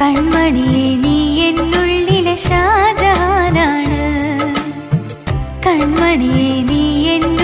കൺമണിയെ നീ എന്നുള്ളിലെ ഷാജാനാണ് കൺമണിയെ നീ എന്നു